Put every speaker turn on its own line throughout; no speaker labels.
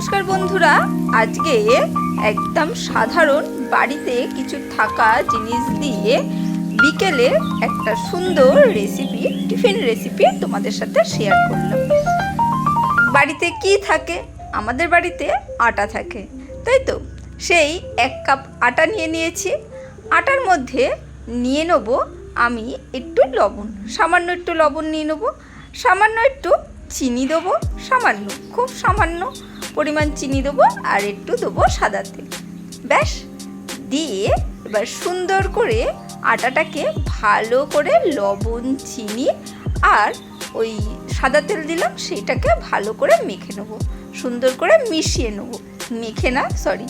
নমস্কার বন্ধুরা, আজকে একদম সাধারণ বাড়িতে কিছু থাকা জিনিস দিয়ে বিকেলে একটা সুন্দর রেসিপি টিফিন রেসিপি তোমাদের সাথে শেয়ার করলাম। বাড়িতে কি থাকে? আমাদের বাড়িতে আটা থাকে, তাই তো? সেই এক কাপ আটা নিয়ে নিয়েছি। আটার মধ্যে নিয়ে নেব আমি একটু লবণ, সামান্য একটু লবণ নিয়ে নেব, সামান্য একটু চিনি দেবো, সামান্য, খুব সামান্য। পরিমাণ চিনি দেবো আর একটু দেবো সাদা তেল। ব্যাস, দিয়ে এবার সুন্দর করে আটাটাকে ভালো করে লবণ, চিনি আর ওই সাদা তেল দিলাম, সেইটাকে ভালো করে মেখে নেব। সুন্দর করে মিশিয়ে নেব। মেখে না সরি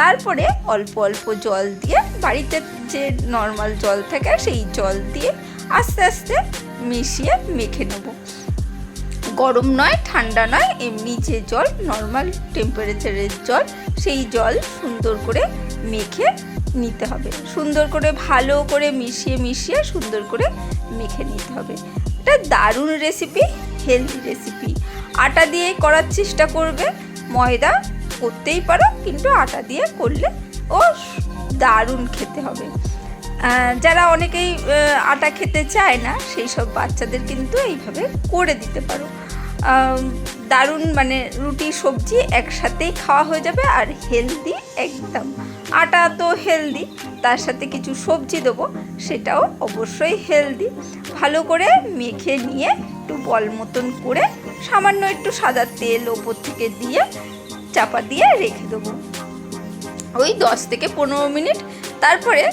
তারপরে অল্প অল্প জল দিয়ে, বাড়িতে যে নর্মাল জল থাকে সেই জল দিয়ে আস্তে আস্তে মিশিয়ে মেখে নেব। গরম নয়, ঠান্ডা নয়, এমনি যে জল নর্মাল টেম্পারেচারের জল, সেই জল সুন্দর করে মেখে নিতে হবে। সুন্দর করে ভালো করে মিশিয়ে মিশিয়ে সুন্দর করে মেখে নিতে হবে। এটা দারুণ রেসিপি হেলদি রেসিপি আটা দিয়ে করার চেষ্টা করবে, ময়দা করতেই পারো, কিন্তু আটা দিয়ে করলে ও দারুণ খেতে হবে। যারা অনেকেই আটা খেতে চায় না, সেই সব বাচ্চাদের কিন্তু এইভাবে করে দিতে পারো। দারুণ মানে রুটি, সবজি একসাথেই খাওয়া হয়ে যাবে আর হেলদি একদম। আটা তো হেলদি তার সাথে কিছু সবজি দেবো, সেটাও অবশ্যই হেলদি ভালো করে মেখে নিয়ে একটু বল মতন করে সামান্য একটু সাদা তেল ওপর থেকে দিয়ে চাপা দিয়ে রেখে দেবো। ওই দশ থেকে পনেরো মিনিট। তারপরে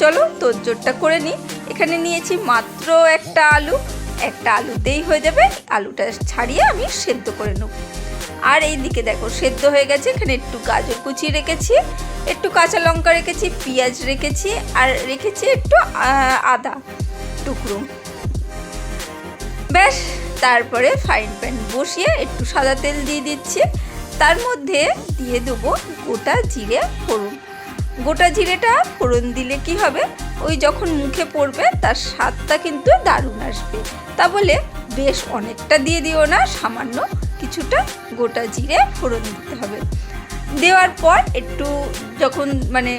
চলো তোরজোরটা করে নিই। এখানে নিয়েছি মাত্র একটা আলু। একটা আলুতেই হয়ে যাবে। আলুটা ছাড়িয়ে আমি সেদ্ধ করে নেব। আর এই দিকে দেখো, সেদ্ধ হয়ে গেছে, এখানে একটু গাজর কুচি রেখেছি, একটু কাঁচা লঙ্কা রেখেছি, পেঁয়াজ রেখেছি, আর রেখেছি একটু আদা টুকরো। ব্যাস, তারপরে ফাইন প্যান বসিয়ে একটু সাদা তেল দিয়ে দিচ্ছি। তার মধ্যে দিয়ে দেবো গোটা জিরে ফোড়ন। গোটা জিরেটা ফোড়ন দিলে কি হবে? ওই যখন মুখে পড়বে, তার স্বাদটা কিন্তু দারুণ আসবে। তা বলে বেশ অনেকটা দিয়ে দিও না, সামান্য কিছুটা গোটা জিরে ফোড়ন দিতে হবে। দেওয়ার পর একটু যখন মানে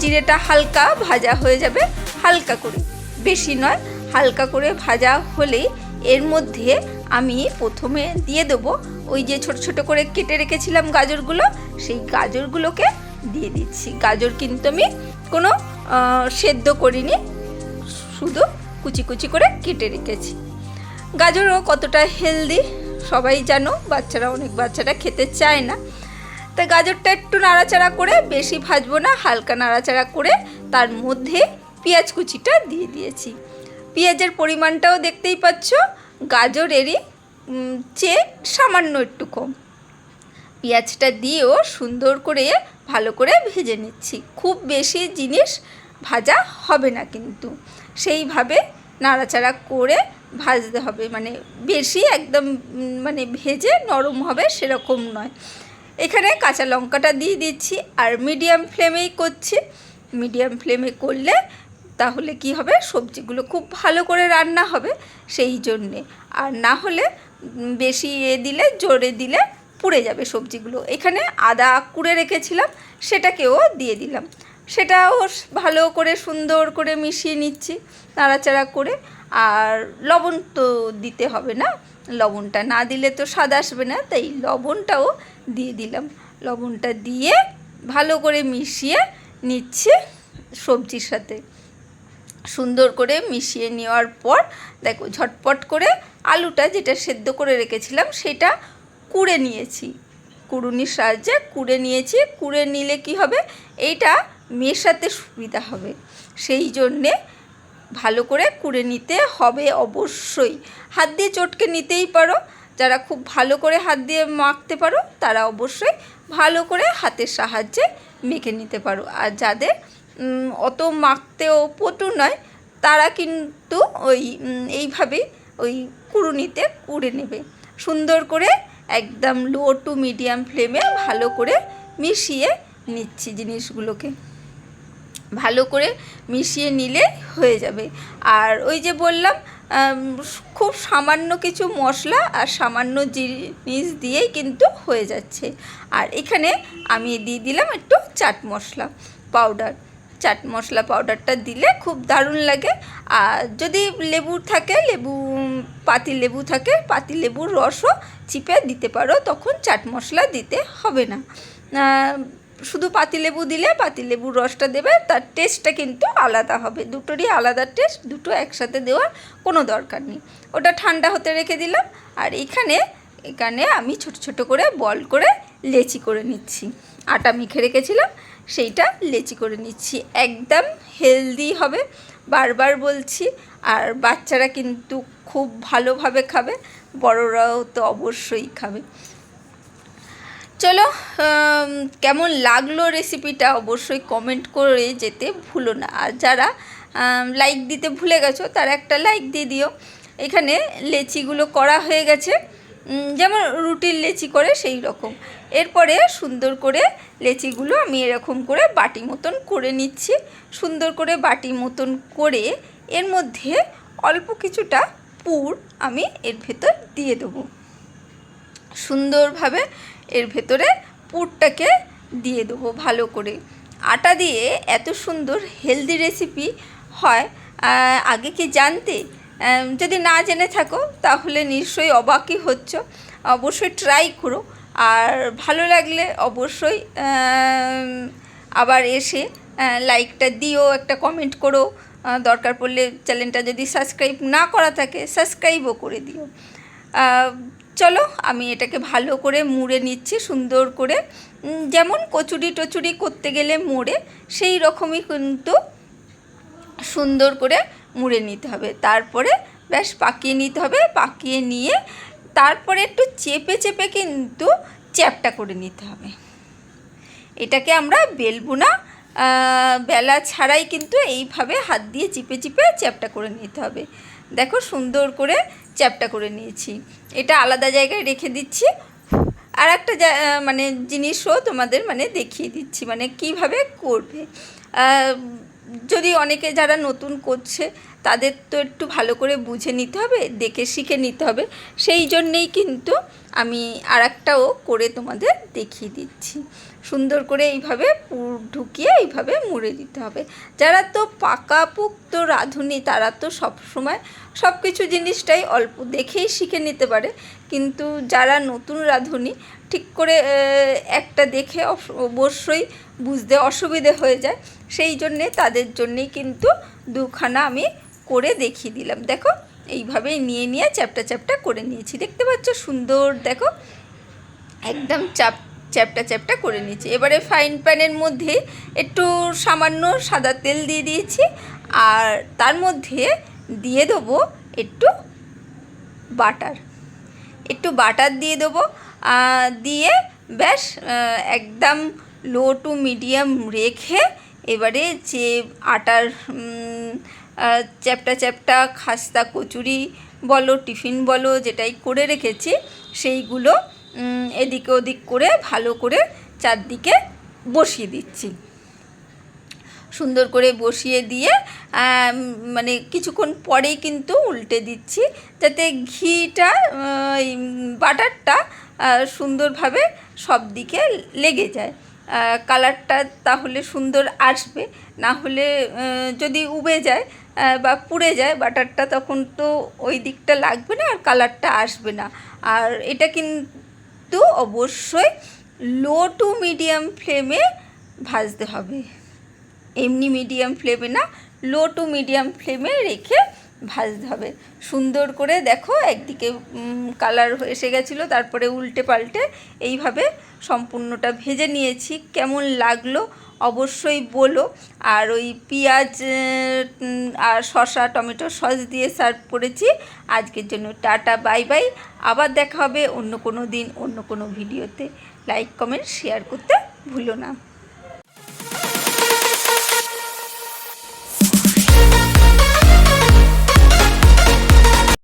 জিরেটা হালকা ভাজা হয়ে যাবে, হালকা করে, বেশি নয়, হালকা করে ভাজা হলেই এর মধ্যে আমি প্রথমে দিয়ে দেবো ওই যে ছোট ছোট করে কেটে রেখেছিলাম গাজরগুলো, সেই গাজরগুলোকে দিয়ে দিচ্ছি। গাজর কিন্তু আমি কোনো সেদ্ধ করিনি, শুধু কুচি কুচি করে কেটে রেখেছি। গাজরও কতটা হেলদি সবাই জানো, বাচ্চারা, অনেক বাচ্চারা খেতে চায় না। তা গাজরটা একটু নাড়াচাড়া করে, বেশি ভাজবো না, হালকা নাড়াচাড়া করে তার মধ্যে পেঁয়াজ কুচিটা দিয়ে দিয়েছি। পেঁয়াজের পরিমাণটাও দেখতেই পাচ্ছ, গাজরেরই চেয়ে সামান্য একটু কম। পেঁয়াজটা দিয়েও সুন্দর করে ভালো করে ভেজে নিচ্ছি। খুব বেশি জিনিস ভাজা হবে না কিন্তু। সেইভাবে নাড়াচাড়া করে ভাজতে হবে। মানে বেশি একদম মানে ভেজে নরম হবে সেরকম নয়। এখানে কাঁচা লঙ্কাটা দিয়ে দিচ্ছি আর মিডিয়াম ফ্লেমেই করছি। মিডিয়াম ফ্লেমে করলে তাহলে কি হবে? সবজিগুলো খুব ভালো করে রান্না হবে সেই জন্যে। আর না হলে বেশি এ দিলে, জোরে দিলে পুড়ে যাবে সবজিগুলো। এখানে আদা কুড়ে রেখেছিলাম, সেটাকেও দিয়ে দিলাম। সেটাও ভালো করে সুন্দর করে মিশিয়ে নিচ্ছি, নাড়াচাড়া করে। আর লবণ তো দিতে হবে না, লবণটা না দিলে তো স্বাদ আসবে না, তাই লবণটাও দিয়ে দিলাম। লবণটা দিয়ে ভালো করে মিশিয়ে নিচ্ছি সবজির সাথে। সুন্দর করে মিশিয়ে নেওয়ার পর, দেখো ঝটপট করে আলুটা যেটা সেদ্ধ করে রেখেছিলাম, সেটা কুড়ে নিয়েছি। কুড়ুনির সাহায্যে কুড়ে নিয়েছি। কুড়ে নিলে কি হবে? এইটা মেশাতে সুবিধা হবে। সেই জন্যে ভালো করে কুড়ে নিতে হবে অবশ্যই। হাত দিয়ে চটকে নিতেই পারো। যারা খুব ভালো করে হাত দিয়ে মাখতে পারো তারা অবশ্যই ভালো করে হাতের সাহায্যে মেখে নিতে পারো। আর যাদের অত মাখতেও পটু নয় তারা কিন্তু ওই উম, এইভাবেই ওই কুড়ুনিতে কুড়ে নেবে। সুন্দর করে একদম লো টু মিডিয়াম ফ্লেমে ভালো করে মিশিয়ে নিচ্ছি জিনিসগুলোকে। ভালো করে মিশিয়ে নিলে হয়ে যাবে। আর ওই যে বললাম খুব সামান্য কিছু মশলা আর সামান্য জিনিস দিয়েই কিন্তু হয়ে যাচ্ছে। আর এখানে আমি দিয়ে দিলাম একটু চাট মশলা পাউডার চাট মশলা পাউডারটা দিলে খুব দারুণ লাগে। আর যদি লেবু থাকে, লেবু, পাতি লেবু থাকে, পাতি লেবুর রসও চিপে দিতে পারো, তখন চাট মশলা দিতে হবে না। শুধু পাতিলেবু দিলে পাতিলেবুর রসটা দেবে, তার টেস্টটা কিন্তু আলাদা হবে। দুটোরই আলাদা টেস্ট দুটো একসাথে দেওয়ার কোনো দরকার নেই। ওটা ঠান্ডা হতে রেখে দিলাম, আর এখানে এখানে আমি ছোট ছোট করে বল করে লেচি করে নিচ্ছি। আটা মেখে রেখেছিলাম সেইটা লেচি করে নিচ্ছি। একদম হেলদি হবে, বারবার বলছি। আর বাচ্চারা কিন্তু খুব ভালোভাবে খাবে, বড়রাও তো অবশ্যই খাবে। চলো কেমন লাগল রেসিপিটা অবশ্যই কমেন্ট করে যেতে ভুলো না। আর যারা লাইক দিতে ভুলে গেছো, তারা একটা লাইক দিয়ে দিও। এখানে লেচিগুলো করা হয়ে গেছে। যেমন রুটির লেচি করে সেই রকম। এরপরে সুন্দর করে লেচিগুলো আমি এরকম করে বাটি মতন করে নিচ্ছি। সুন্দর করে বাটি মতন করে এর মধ্যে অল্প কিছুটা পুর আমি এর ভেতর দিয়ে দেবো। সুন্দরভাবে এর ভেতরে পুরটাকে দিয়ে দেবো ভালো করে। আটা দিয়ে এত সুন্দর হেলদি রেসিপি হয় আগে কি জানতে? যদি না জেনে থাকো তাহলে নিশ্চয়ই অবাকই হচ্ছ। অবশ্যই ট্রাই করো। আর ভালো লাগলে অবশ্যই আবার এসে লাইকটা দিও, একটা কমেন্ট করো। দরকার পড়লে চ্যানেলটা যদি সাবস্ক্রাইব না করা থাকে সাবস্ক্রাইবও করে দিও। চলো, আমি এটাকে ভালো করে মুড়ে নিচ্ছি, সুন্দর করে। যেমন কচুরি টচুরি করতে গেলে মোড়ে, সেই রকমই কিন্তু সুন্দর করে মুড়ে নিতে হবে। তারপরে ব্যাস পাকিয়ে নিতে হবে, পাকিয়ে নিয়ে তারপরে একটু চেপে চেপে কিন্তু চ্যাপটা করে নিতে হবে। এটাকে আমরা বেলবো না বেলা ছাড়াই কিন্তু এইভাবে হাত দিয়ে চিপে চিপে চ্যাপটা করে নিতে হবে। দেখো সুন্দর করে চ্যাপটা করে নিয়েছি। এটা আলাদা জায়গায় রেখে দিচ্ছি। আর একটা মানে জিনিসও তোমাদের মানে দেখিয়ে দিচ্ছি মানে কীভাবে করবে। যদি অনেকে যারা নতুন করছে তাদের তো একটু ভালো করে বুঝে নিতে হবে, দেখে শিখে নিতে হবে। সেই জন্যেই কিন্তু আমি আর একটাও করে তোমাদের দেখিয়ে দিচ্ছি। সুন্দর করে এইভাবে পুর ঢুকিয়ে এইভাবে মুড়ে দিতে হবে। যারা তো পাকাপুক্ত রাঁধুনি, তারা তো সব সময় সব কিছু জিনিসটাই অল্প দেখেই শিখে নিতে পারে। কিন্তু যারা নতুন রাঁধুনি, ঠিক করে একটা দেখে অবশ্যই বুঝতে অসুবিধে হয়ে যায়। সেই জন্যে তাদের জন্যেই কিন্তু দুখানা আমি করে দেখিয়ে দিলাম। দেখো, এইভাবেই নিয়ে নিয়ে চ্যাপটা চ্যাপটা করে নিয়েছি। দেখতে পাচ্ছ সুন্দর, দেখো, একদম চাপ, চ্যাপটা চ্যাপটা করে নিয়েছি। এবারে ফাইন প্যানের মধ্যে একটু সামান্য সাদা তেল দিয়ে দিয়েছি আর তার মধ্যে দিয়ে দেবো একটু বাটার। একটু বাটার দিয়ে দেবো। দিয়ে ব্যাস একদম লো টু মিডিয়াম রেখে এবারে যে আটার চ্যাপটা চ্যাপটা, খাস্তা কচুরি বলো, টিফিন বলো, যেটাই করে রেখেছি, সেইগুলো এদিকে ওদিক করে ভালো করে চারদিকে বসিয়ে দিচ্ছি। সুন্দর করে বসিয়ে দিয়ে মানে কিছুক্ষণ পরেই কিন্তু উল্টে দিচ্ছি, যাতে ঘিটা বাটারটা সুন্দরভাবে সব দিকে লেগে যায়। কালারটা তাহলে সুন্দর আসবে। না হলে যদি উবে যায় বা পুড়ে যায়, বাটারটা তখন তো ওই দিকটা লাগবে না আর কালারটা আসবে না। আর এটা কিন্তু অবশ্যই লো টু মিডিয়াম ফ্লেমে ভাজতে হবে। এমনি মিডিয়াম ফ্লেমে না লো টু মিডিয়াম ফ্লেমে রেখে ভাজতে হবে। সুন্দর করে দেখো একদিকে কালার এসে গেছিল, তারপরে উল্টে পাল্টে এইভাবে সম্পূর্ণটা ভেজে নিয়েছি। কেমন লাগল অবশ্যই বলো। আর ওই পেঁয়াজ আর শসা, টমেটো সস দিয়ে সার্ভ করেছি। আজকের জন্য টাটা, বাই বাই। আবার দেখা হবে অন্য কোনো দিন, অন্য কোনো ভিডিওতে। লাইক কমেন্ট শেয়ার করতে ভুলো না।